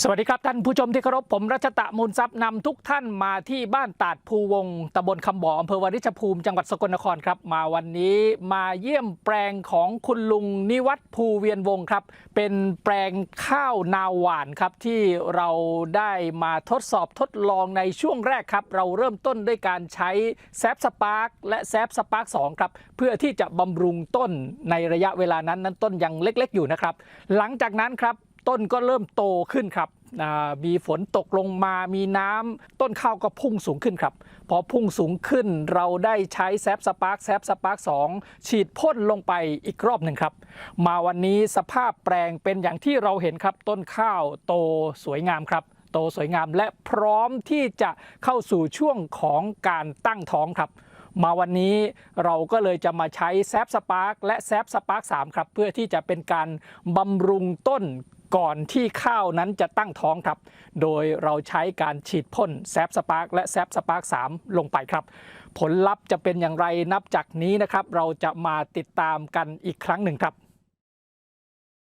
สวัสดีครับท่านผู้ชมที่เคารพผมรัชตะมูลทรัพย์นำทุกท่านมาที่บ้านตาดภูวงตำบลคำบ่ออำเภอวาริชภูมิจังหวัดสกลนครครับ มาวันนี้มาเยี่ยมแปลงของคุณลุงนิวัฒน์ภูเวียนวงศ์ครับ เป็นแปลงข้าวนาหวานครับที่เราได้มาทดสอบทดลองในช่วงแรกครับ เราเริ่มต้นด้วยการใช้แซฟสปาร์กและแซฟสปาร์ก2ครับเพื่อที่จะบำรุงต้นในระยะเวลานั้นนั้นต้นยังเล็ก ๆ อยู่นะครับ หลังจากนั้นครับ ต้นก็เริ่มโตขึ้นครับมีฝนตกลงมามีน้ำต้นข้าวก็พุ่งสูงขึ้นครับ พอพุ่งสูงขึ้นเราได้ใช้แซฟสปาร์คแซฟสปาร์คสองฉีดพ่นลงไปอีกรอบหนึ่งครับ มาวันนี้สภาพแปลงเป็นอย่างที่เราเห็นครับ ต้นข้าวโตสวยงามครับ โตสวยงามและพร้อมที่จะเข้าสู่ช่วงของการตั้งท้องครับมาวันนี้เราก็เลยจะมาใช้แซฟสปาร์คและแซฟสปาร์ค3ครับ เพื่อที่จะเป็นการบำรุงต้น ก่อนที่ข้าวนั้นจะตั้งท้องครับ โดยเราใช้การฉีดพ่นแซฟสปาร์กและแซฟสปาร์ก3ลงไปครับผลลัพธ์จะเป็นอย่างไรนับจากนี้นะครับ เราจะมาติดตามกันอีกครั้งหนึ่งครับ